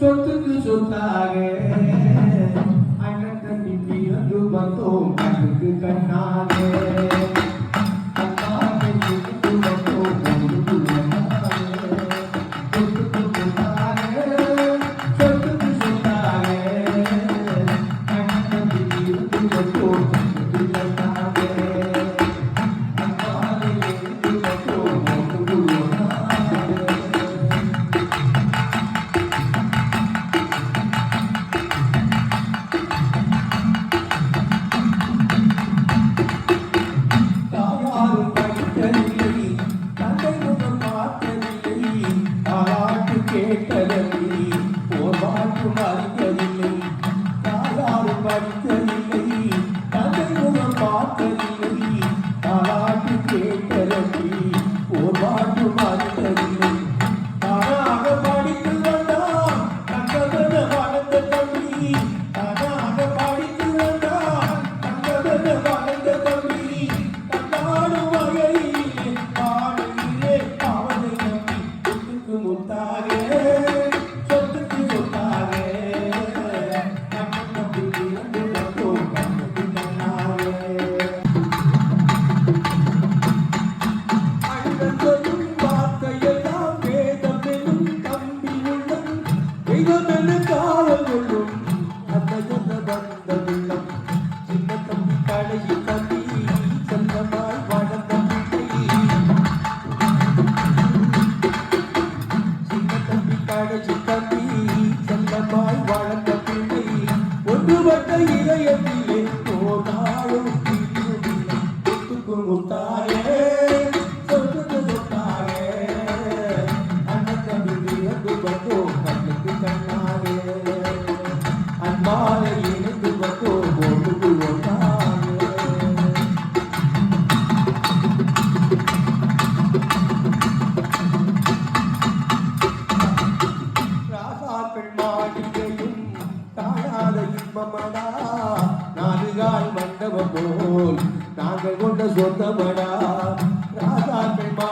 சொத்துக்கு சொத்தாக. அண்ணன் தம்பி வந்து வந்தோம் கண்ணுக்கு கண்ணாக. படித்ததில்லை தலைமுகம் பார்த்ததில்லை தாளாட்டு கேட்டதில்லை கண்டு காவலும் அமைந்த வந்த உள்ளம் சின்ன தம்பி கடையில் தம்பி சொந்தமாய் வளர்ந்த சின்ன தம்பி கடையில் போனாலும் ஜென்மமடா நாலு கால் மண்டபம் போல். நாங்கள் கொண்ட சொந்தமடா ராதாக்கள் மா